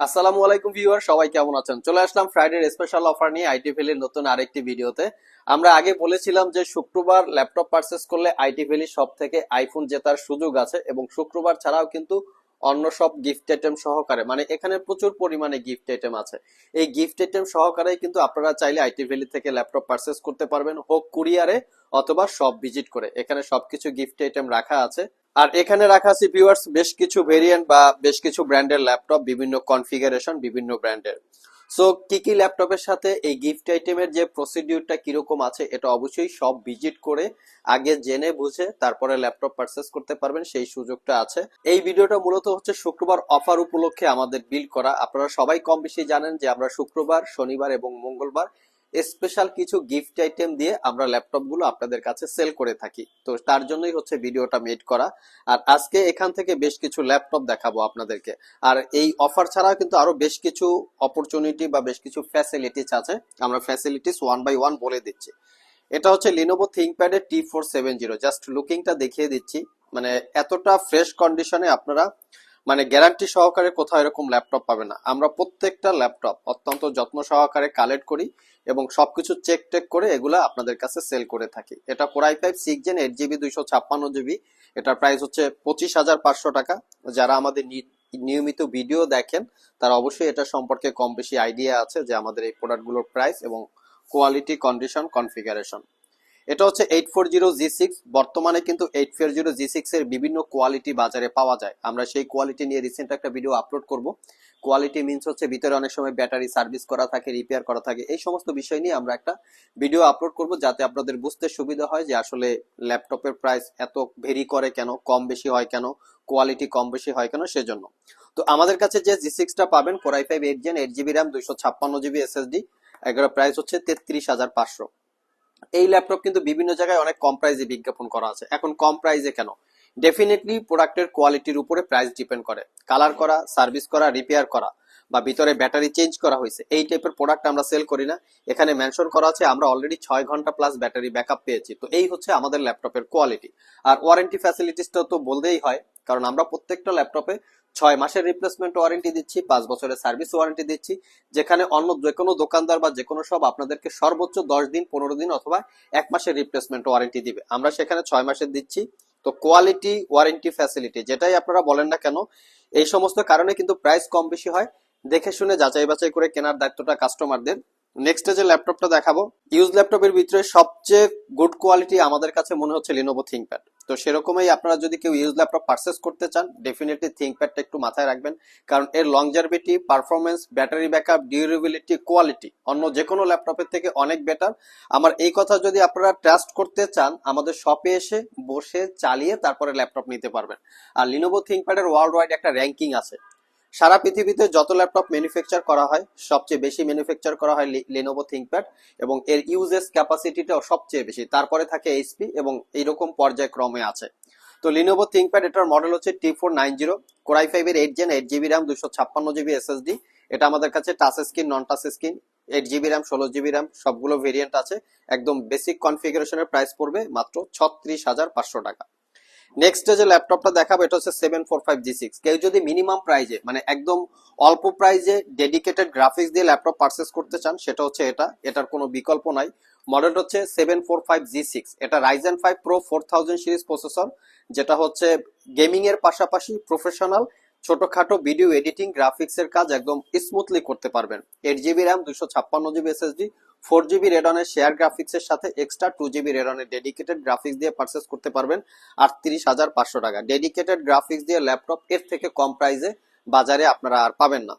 আসসালামু আলাইকুম ভিউয়ার, সবাই কেমন আছেন? চলে আসলাম ফ্রাইডে স্পেশাল অফার নিয়ে আইটি ভ্যালির নতুন আরেকটি ভিডিওতে। আমরা আগে বলেছিলাম যে শুক্রবার ল্যাপটপ পারচেস করলে আইটি ভ্যালি সব থেকে আইফোন জেতার সুযোগ আছে এবং শুক্রবার ছাড়াও কিন্তু অন্য সব গিফট আইটেম সহকারে মানে এখানে প্রচুর পরিমাণে গিফট আইটেম আছে। এই গিফট আইটেম সহকারে কিন্তু আপনারা চাইলে আইটি ভ্যালি থেকে ল্যাপটপ পারচেস করতে পারবেন, হোক কুরিয়ারে অথবা সব ভিজিট করে। এখানে সবকিছু গিফট আইটেম রাখা আছে। আর এখানে রাখা আছে ভিউয়ার্স বেশ কিছু ভেরিয়েন্ট বা বেশ কিছু ব্র্যান্ডের ল্যাপটপ বিভিন্ন কনফিগারেশন বিভিন্ন ব্র্যান্ডের সো কি কি ল্যাপটপের সাথে এই গিফট আইটেমের যে প্রসিডিউরটা কীরকম আছে, এটা অবশ্যই সব ভিজিট করে আগে জেনে বুঝে তারপরে ল্যাপটপ পারচেস করতে পারবেন, সেই সুযোগটা আছে। এই ভিডিওটা মূলত হচ্ছে শুক্রবার অফার উপলক্ষে আমাদের বিল করা। আপনারা সবাই কম বেশি জানেন যে আমরা শুক্রবার, শনিবার এবং মঙ্গলবার স্পেশাল কিছু গিফট আইটেম দিয়ে আমরা ল্যাপটপগুলো আপনাদের কাছে সেল করে থাকি। তো তার জন্যই হচ্ছে ভিডিওটা মেড করা। আর আজকে এখান থেকে বেশ কিছু ল্যাপটপ দেখাবো আপনাদেরকে। আর এই অফার ছাড়া কিন্তু আরও বেশ কিছু অপরচুনিটি বা বেশ কিছু ফ্যাসিলিটিস আছে। আমরা ফ্যাসিলিটিস ওয়ান বাই ওয়ান বলে দিচ্ছি। এটা হচ্ছে Lenovo থিঙ্কপ্যাডের T four seven zero just লুকিংটা দেখিয়ে দিচ্ছি। মানে এতটা ফ্রেশ কন্ডিশনে আপনারা মানে গ্যারান্টি সহকারে কোথাও এরকম ল্যাপটপ পাবে না। আমরা প্রত্যেকটা ল্যাপটপ অত্যন্ত যত্ন সহকারে কালেক্ট করি এবং সবকিছু চেক টেক করে এগুলা আপনাদের কাছে সেল করে থাকি। এটা core i five six gen eight GB দুইশো ছাপ্পান্ন জিবি এটার প্রাইস হচ্ছে পঁচিশ হাজার পাঁচশো টাকা। যারা আমাদের নিয়মিত ভিডিও দেখেন, তারা অবশ্যই এটা সম্পর্কে কম বেশি আইডিয়া আছে যে আমাদের এই প্রোডাক্টগুলোর প্রাইস এবং কোয়ালিটি কন্ডিশন কনফিগারেশন এটা হচ্ছে eight four zero G six বর্তমানে কিন্তু eight four zero G six এর বিভিন্ন কোয়ালিটি বাজারে পাওয়া যায়। আমরা সেই কোয়ালিটি নিয়ে রিসেন্ট একটা ভিডিও আপলোড করব। কোয়ালিটি মিনস হচ্ছে ভিতরে অনেক সময় ব্যাটারি সার্ভিস করা থাকে রিপেয়ার করা থাকে। এই সমস্ত বিষয় নিয়ে আমরা একটা ভিডিও আপলোড করব যাতে আপনাদের বুঝতে সুবিধা হয় যে আসলে ল্যাপটপের প্রাইস এত ভেরি করে কেন, কম বেশি হয় কেন কোয়ালিটি কম বেশি হয় কেন সেজন্য। তো আমাদের কাছে যে জি সিক্সটা পাবেন core i five eight gen eight GB RAM দুইশো ছাপ্পান্ন জিবি এসএসডি এগুলোর প্রাইস হচ্ছে তেত্রিশ হাজার পাঁচশো। এই ল্যাপটপ কিন্তু বিভিন্ন জায়গায় অনেক কম প্রাইজে বিজ্ঞাপন করা আছে। এখন কম প্রাইজে কেন? ডেফিনেটলি প্রোডাক্টের কোয়ালিটির উপরে প্রাইস ডিপেন্ড করে। কালার করা সার্ভিস করা রিপেয়ার করা। বা ভিতরে ব্যাটারি চেঞ্জ করা হয়েছে, এই টাইপের প্রোডাক্ট আমরা সেল করি না। এখানে মেনশন করা আছে, আমরা অলরেডি ছয় ঘণ্টা প্লাস ব্যাটারি ব্যাকআপ পেয়েছি। তো এই হচ্ছে আমাদের ল্যাপটপের কোয়ালিটি আর ওয়ারেন্টি ফ্যাসিলিটিসটা তো বলতেই হয়, কারণ আমরা প্রত্যেকটা ল্যাপটপে ছয় মাসের রিপ্লেসমেন্ট ওয়ারেন্টি দিচ্ছি, পাঁচ বছরের সার্ভিস ওয়ারেন্টি দিচ্ছি। যেখানে অন্য যে কোনো দোকানদার বা যে কোনো সব আপনাদেরকে সর্বোচ্চ দশ দিন, পনেরো দিন অথবা এক মাসের রিপ্লেসমেন্ট ওয়ারেন্টি দিবে। আমরা সেখানে ছয় মাসের দিচ্ছি। তো কোয়ালিটি ওয়ারেন্টি ফ্যাসিলিটি যেটাই আপনারা বলেন না কেন, এই সমস্ত কারণে কিন্তু প্রাইস কম বেশি হয়। দেখে শুনে যাচাই বাছাই করে কেনার দায়িত্বটা কাস্টমারদের। নেক্সট যে ল্যাপটপটা দেখাবো। ইউজ ল্যাপটপের ভিতরে সবচেয়ে গুড কোয়ালিটি আমাদের কাছে মনে হচ্ছে লিনোভো থিঙ্কপ্যাড তো সেরকমই আপনারা যদি কেউ ইউজ ল্যাপটপ পারচেস করতে চান ডেফিনেটলি থিঙ্কপ্যাডটা একটু মাথায় রাখবেন। কারণ এর longevity performance battery backup durability quality অন্য যে কোনো ল্যাপটপের থেকে অনেক বেটার আমার এই কথা যদি আপনারা ট্রাস্ট করতে চান, আমাদের শপে এসে বসে চালিয়ে তারপরে ল্যাপটপ নিতে পারবেন। আর লিনোভো থিঙ্কপ্যাডের ওয়ার্ল্ড ওয়াইড একটা র্যাঙ্কিং আছে। সারা পৃথিবীতে যত ল্যাপটপ ম্যানুফ্যাকচার করা হয়, সবচেয়ে বেশি ম্যানুফ্যাকচার করা হয় লিনোভো থিঙ্কপ্যাড এবং এর ইউজেস ক্যাপাসিটিটাও সবচেয়ে বেশি। তারপরে থাকে এইচপি এবং এইরকম পর্যায়ক্রমে আছে। তো লিনোভো থিঙ্কপ্যাড এটার মডেল হচ্ছে T four nine zero core i five এর eight gen eight GB RAM দুশো ছাপ্পান্ন জিবি এসএসডি এটা আমাদের কাছে touch screen non touch screen eight GB RAM ষোলো জিবি র্যাম সবগুলো ভেরিয়েন্ট আছে। একদম বেসিক কনফিগারেশনের প্রাইস পড়বে মাত্র ছত্রিশ হাজার পাঁচশো টাকা। নেক্সট যে ল্যাপটপটা দেখাবো, এটা হচ্ছে seven four five G six কেউ যদি মিনিমাম প্রাইজে মানে একদম অল্প প্রাইজে ডেডিকেটেড গ্রাফিক্স দিয়ে ল্যাপটপ পারচেস করতে চান, সেটা হচ্ছে এটা। এটার কোনো বিকল্প নাই। মডেল হচ্ছে seven four five G six এটা Ryzen five pro four thousand series processor যেটা হচ্ছে গেমিং এর পাশাপাশি প্রফেশনাল ছোটখাটো ভিডিও এডিটিং গ্রাফিক্স এর কাজ একদম স্মুথলি করতে পারবেন। এইট জিবি র্যাম দুশো ছাপ্পান্ন জিবি এসএসডি ফোর জিবি রেডনের শেয়ার গ্রাফিক্স এর সাথে এক্সট্রা টু জিবি রেডনের ডেডিকেটেড গ্রাফিক্স দিয়ে পারচেস করতে পারবেন আটত্রিশ হাজার পাঁচশো টাকা। ডেডিকেটেড গ্রাফিক্স দিয়ে ল্যাপটপ এর থেকে কম প্রাইসে বাজারে আপনারা আর পাবেন না।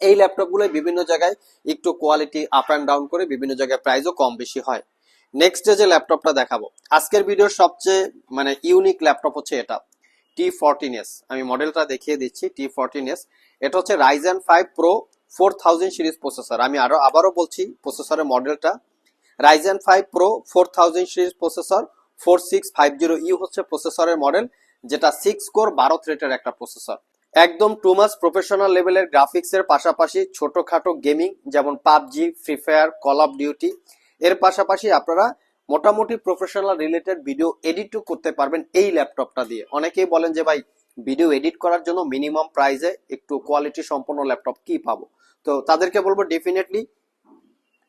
এই ল্যাপটপগুলো বিভিন্ন জায়গায় একটু কোয়ালিটি আপ অ্যান্ড ডাউন করে বিভিন্ন জায়গায় প্রাইসও কম বেশি হয়। নেক্সট যে ল্যাপটপটা দেখাবো। আজকের ভিডিওর সবচেয়ে মানে ইউনিক ল্যাপটপ হচ্ছে এটা। টি ফোরটিন এস আমি মডেলটা দেখিয়ে দিচ্ছি টি ফোরটিন এস এটা হচ্ছে Ryzen five pro four thousand series processor আমি আরও, আবারও বলছি প্রসেসরের মডেলটা Ryzen five pro four thousand series processor four six five zero U হচ্ছে প্রসেসরের মডেল যেটা সিক্স কোর বারো থ্রেটের একটা প্রসেসর একদম টু মাস প্রফেশনাল লেভেলের গ্রাফিক্স এর পাশাপাশি ছোটখাটো গেমিং যেমন PUBG free fire call of duty এর পাশাপাশি আপনারা মোটামুটি প্রফেশনাল রিলেটেড ভিডিও এডিটও করতে পারবেন এই ল্যাপটপটা দিয়ে। অনেকেই বলেন যে ভাই ভিডিও এডিট করার জন্য মিনিমাম প্রাইসে একটু কোয়ালিটি সম্পন্ন ল্যাপটপ কি পাবো? তো তাদেরকে বলব ডেফিনেটলি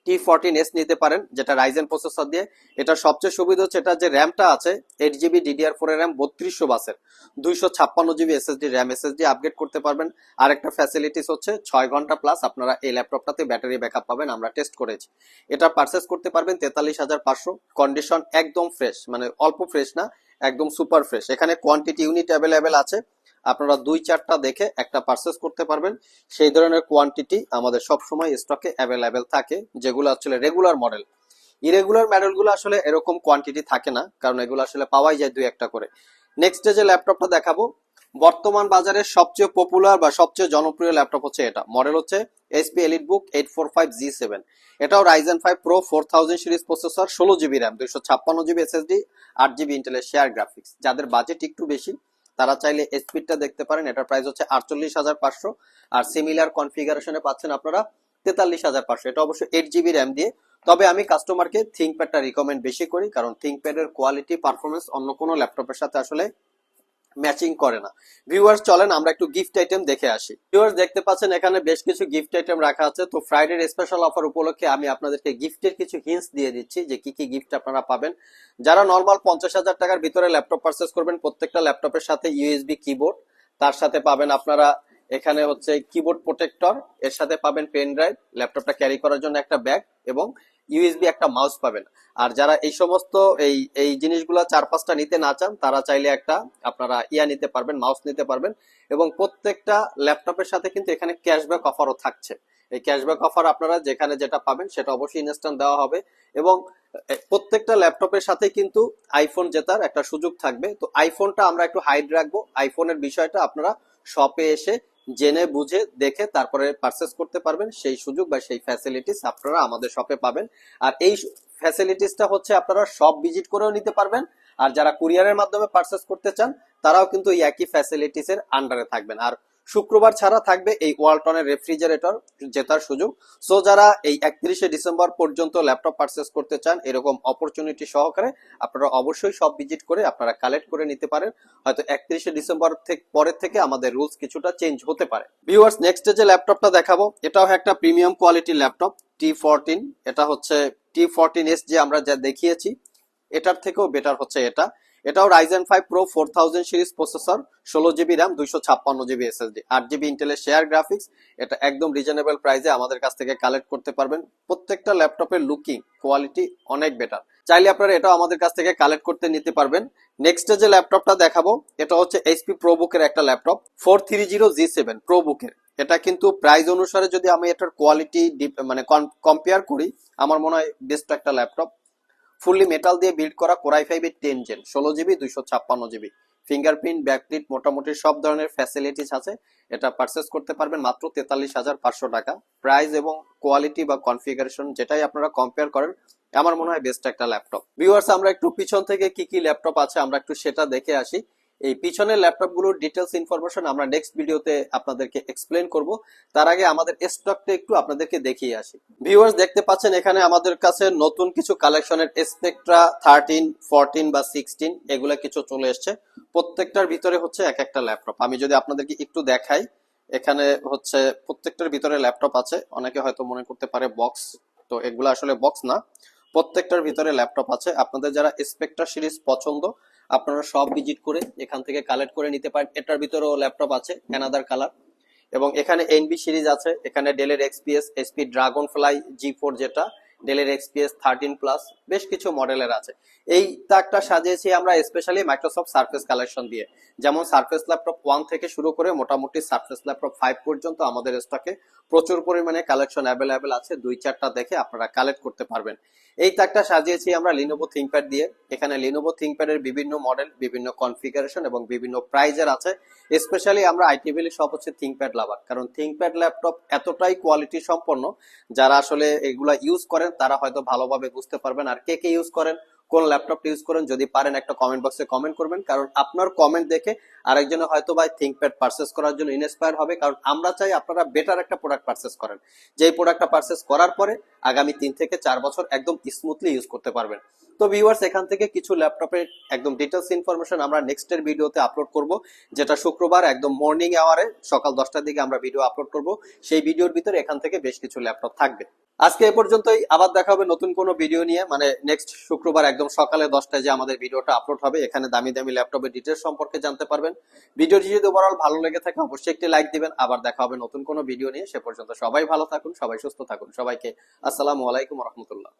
টি ফোরটিন এস নিতে পারেন, যেটা রাইজেন প্রসেসর দিয়ে। এটা সবচেয়ে সুবিধা হচ্ছে এটা যে র্যামটা আছে eight GB DDR four RAM বত্রিশশো বাসের। দুইশো ছাপ্পান্ন GB SSD RAM SSD upgrade করতে পারবেন। আর একটা ফ্যাসিলিটিস হচ্ছে ছয় ঘণ্টা প্লাস আপনারা এই ল্যাপটপটাতে ব্যাটারি ব্যাকআপ পাবেন, আমরা টেস্ট করেছি। এটা পারচেস করতে পারবেন তেতাল্লিশ হাজার পাঁচশো। কন্ডিশন একদম ফ্রেশ মানে অল্প ফ্রেশ না, একদম সুপার ফ্রেশ এখানে কোয়ান্টিটি ইউনিট অ্যাভেলেবেল আছে। আপনারা দুই চারটা দেখে একটা পারচেস করতে পারবেন। সেই ধরনের কোয়ান্টিটি আমাদের সব সময় স্টকে অ্যাভেলেবেল থাকে, যেগুলো আসলে রেগুলার মডেল ইরেগুলার মডেলগুলো আসলে এরকম কোয়ান্টিটি থাকে না, কারণ এগুলো আসলে পাওয়াই যায় দুই একটা করে। নেক্সট যে ল্যাপটপটা দেখাবো, বর্তমান বাজারে সবচেয়ে পপুলার বা সবচেয়ে জনপ্রিয় ল্যাপটপ হচ্ছে এটা। মডেল হচ্ছে HP elite book eight four five G seven এটাও Ryzen five pro four thousand series processor ষোলো জিবি র্যাম দুইশো ছাপ্পান্ন জিবি এসএসডি আট জিবি ইন্টেলের শেয়ার গ্রাফিক্স যাদের বাজেট একটু বেশি তারা চাইলে স্পিডটা দেখতে পারেন। এটার প্রাইস হচ্ছে আটচল্লিশ হাজার পাঁচশো। আর সিমিলার কনফিগারেশনে পাচ্ছেন আপনারা তেতাল্লিশ হাজার পাঁচশো। এটা অবশ্যই এইট জিবি র্যাম দিয়ে। তবে আমি কাস্টমারকে থিঙ্কপ্যাডটা রিকমেন্ড বেশি করি, কারণ থিঙ্কপ্যাডের কোয়ালিটি পারফরমেন্স অন্য কোনো ল্যাপটপের সাথে আসলে ম্যাচিং করে না। ভিউয়ার্স চলেন, আমরা একটু গিফট আইটেম দেখে আসি। ভিউয়ার্স দেখতে পাচ্ছেন, এখানে বেশ কিছু গিফট আইটেম রাখা আছে। তো ফ্রাইডের স্পেশাল অফার উপলক্ষে আমি আপনাদেরকে গিফটের কিছু হিন্স দিয়ে দিচ্ছি যে কি কি গিফট আপনারা পাবেন। যারা নর্মাল পঞ্চাশ হাজার টাকার ভিতরে ল্যাপটপ পারচেস করবেন, প্রত্যেকটা ল্যাপটপের সাথে ইউএসবি কিবোর্ড তার সাথে পাবেন আপনারা এখানে হচ্ছে কিবোর্ড প্রোটেক্টর এর সাথে পাবেন পেন ড্রাইভ ল্যাপটপটা ক্যারি করার জন্য একটা ব্যাগ এবং ইউএসবি একটা মাউস পাবেন। আর যারা এই সমস্ত এই এই জিনিসগুলো চার পাঁচটা নিতে না চান, তারা চাইলে একটা আপনারা ইয়া নিতে পারবেন মাউস নিতে পারবেন এবং প্রত্যেকটা ল্যাপটপের সাথে কিন্তু এখানে ক্যাশব্যাক অফারও থাকছে। এই ক্যাশব্যাক অফার আপনারা যেখানে যেটা পাবেন, সেটা অবশ্যই ইনস্ট্যান্ট দেওয়া হবে এবং প্রত্যেকটা ল্যাপটপের সাথে কিন্তু আইফোন জেতার একটা সুযোগ থাকবে। তো আইফোনটা আমরা একটু হাইড রাখব। আইফোনের বিষয়টা আপনারা শপে এসে জেনে, বুঝে, দেখে তারপরে পারচেস করতে পারবেন। সেই সুযোগ বা সেই ফ্যাসিলিটিস আপনারা আমাদের শপে পাবেন। আর এই ফ্যাসিলিটিসটা হচ্ছে আপনারা সব ভিজিট করেও নিতে পারবেন। আর যারা কুরিয়ারের মাধ্যমে পারচেস করতে চান, তারাও কিন্তু এই একই ফ্যাসিলিটিস এর আন্ডারে থাকবেন। আর শুক্রবার ছাড়া থাকবে এই ওয়ালটনের রেফ্রিজারেটর জেতার সুযোগ। সো যারা এই একত্রিশে ডিসেম্বর পর্যন্ত ল্যাপটপ পারচেস করতে চান, এরকম অপরচুনিটি সহকারে আপনারা অবশ্যই সব ভিজিট করে আপনারা কালেক্ট করে নিতে পারেন। হয়তো একত্রিশে ডিসেম্বর থেকে, পরের থেকে আমাদের রুলস কিছুটা চেঞ্জ হতে পারে। ভিউয়ার্স নেক্সট যে ল্যাপটপটা দেখাবো, এটাও একটা প্রিমিয়াম কোয়ালিটির ল্যাপটপ টি এটা হচ্ছে টি ফোরটিন এস যে আমরা যা দেখিয়েছি, এটার থেকেও বেটার হচ্ছে এটা। এটাও Ryzen five pro four thousand series processor ষোলো জিবি র্যাম দুইশো ছাপ্পান্ন জিবি এসএসডি আট জিবি ইন্টেলের শেয়ার গ্রাফিক্স এটা একদম রিজনেবল প্রাইসে আমাদের কাছ থেকে কালেক্ট করতে পারবেন। প্রত্যেকটা ল্যাপটপের লুকিং কোয়ালিটি অনেক বেটার চাইলে আপনারা এটাও আমাদের কাছ থেকে কালেক্ট করতে নিতে পারবেন। নেক্সট যে ল্যাপটপটা দেখাবো, এটা হচ্ছে এইচপি প্রোবুকের একটা laptop four three zero G seven প্রোবুকের এটা কিন্তু প্রাইস অনুসারে যদি আমি এটার কোয়ালিটি মানে কম্পেয়ার করি, আমার মনে হয় বেস্ট একটা ল্যাপটপ ফুললি মেটাল দিয়ে বিল্ড করা কোরাই ফাইভ এর টেন জেন ষোলো জিবি দুইশো ছাপ্পান্ন জিবি ফিঙ্গারপ্রিন্ট ব্যাকপ্রিন্ট মোটামুটি সব ধরনের ফ্যাসিলিটিস আছে। এটা পারচেস করতে পারবেন মাত্র তেতাল্লিশ হাজার পাঁচশো টাকা। প্রাইস এবং কোয়ালিটি বা কনফিগারেশন যেটাই আপনারা কম্পেয়ার করেন, আমার মনে হয় বেস্ট একটা ল্যাপটপ ভিউয়ার্স আমরা একটু পিছন থেকে কি কি ল্যাপটপ আছে, আমরা একটু সেটা দেখে আসি। এই পিছনের ল্যাপটপগুলোর ডিটেলস ইনফরমেশন আমরা নেক্সট ভিডিওতে আপনাদেরকে এক্সপ্লেন করব। তার আগে আমাদের স্টকটা একটু আপনাদেরকে দেখিয়ে আসি। ভিউয়ার্স দেখতে পাচ্ছেন এখানে আমাদের কাছে নতুন কিছু কালেকশনের স্পেকট্রা থার্টিন ফোরটিন বা সিক্সটিন এগুলা কিছু চলে এসছে। প্রত্যেকটার ভিতরে হচ্ছে এক একটা ল্যাপটপ। আমি যদি আপনাদেরকে একটু দেখাই, এখানে হচ্ছে প্রত্যেকটার ভিতরে ল্যাপটপ আছে। অনেকে হয়তো মনে করতে পারে বক্স তো এগুলো আসলে বক্স না। প্রত্যেকটার ভিতরে ল্যাপটপ আছে। আপনাদের যারা স্পেকট্রা সিরিজ পছন্দ আপনারা সব ভিজিট করে এখান থেকে কালেক্ট করে নিতে পারেন। এটার ভিতরেও ল্যাপটপ আছে অ্যানাদার কালার এবং এখানে এনবি সিরিজ আছে, এখানে ডেলের XPS SP dragonfly G four যেটা। ডেলের এক্সপিএস থার্টিন প্লাস বেশ কিছু মডেলের আছে। এই তাকটা সাজিয়েছি আমরা স্পেশালি মাইক্রোসফট সার্ফেস কালেকশন দিয়ে। যেমন সার্ফেস ল্যাপটপ ওয়ান থেকে শুরু করে মোটামুটি সার্ফেস ল্যাপটপ ফাইভ পর্যন্ত আমাদের স্টকে প্রচুর পরিমাণে কালেকশন অ্যাভেলেবেল আছে। দুই, চারটা দেখে আপনারা কালেক্ট করতে পারবেন। এই তাকটা সাজিয়েছি আমরা লিনোভো থিঙ্কপ্যাড দিয়ে। এখানে লিনোভো থিঙ্কপ্যাডের বিভিন্ন মডেল বিভিন্ন কনফিগারেশন এবং বিভিন্ন প্রাইজের আছে। স্পেশালি আমরা আইটিভিলি সব হচ্ছে থিঙ্কপ্যাড লাভার কারণ থিঙ্কপ্যাড ল্যাপটপ এতটাই কোয়ালিটি সম্পন্ন, যারা আসলে এগুলা ইউজ করেন তারা হয়তো ভালোভাবে বুঝতে পারবেন আর কে কে ইউজ করেন, কোন ল্যাপটপটা ইউজ করেন, যদি পারেন একটা কমেন্ট বক্সে কমেন্ট করবেন, কারণ আপনার কমেন্ট দেখে আরেকজনে হয়তো বা থিঙ্কপ্যাড পারচেস করার জন্য ইন্সপায়ার হবে, কারণ আমরা চাই আপনারা বেটার একটা প্রোডাক্ট পারচেস করেন। যেই প্রোডাক্টটা পারচেস করার পরে আগামী তিন থেকে চার বছর একদম স্মুথলি ইউজ করতে পারবেন। তো ভিউয়ার্স এখান থেকে কিছু ল্যাপটপের একদম ডিটেলস ইনফরমেশন আমরা নেক্সট এর ভিডিওতে আপলোড করব, যেটা শুক্রবার একদম মর্নিং আওয়ারে সকাল দশটার দিকে আমরা ভিডিও আপলোড করব। সেই ভিডিওর ভিতরে এখান থেকে বেশ কিছু ল্যাপটপ থাকবে। আজকে এ পর্যন্তই। আবার দেখা হবে নতুন কোনো ভিডিও নিয়ে। মানে নেক্সট শুক্রবার একদম সকালে দশটায় যে আমাদের ভিডিওটা আপলোড হবে, এখানে দামি দামি ল্যাপটপের ডিটেলস সম্পর্কে জানতে পারবেন। ভিডিওটি যদি ওভারঅল ভালো লেগে থাকে, অবশ্যই একটি লাইক দিবেন। আবার দেখা হবে নতুন কোনো ভিডিও নিয়ে। সে পর্যন্ত সবাই ভালো থাকুন, সবাই সুস্থ থাকুন। সবাইকে আসসালামু আলাইকুম রহমতুল্লাহ।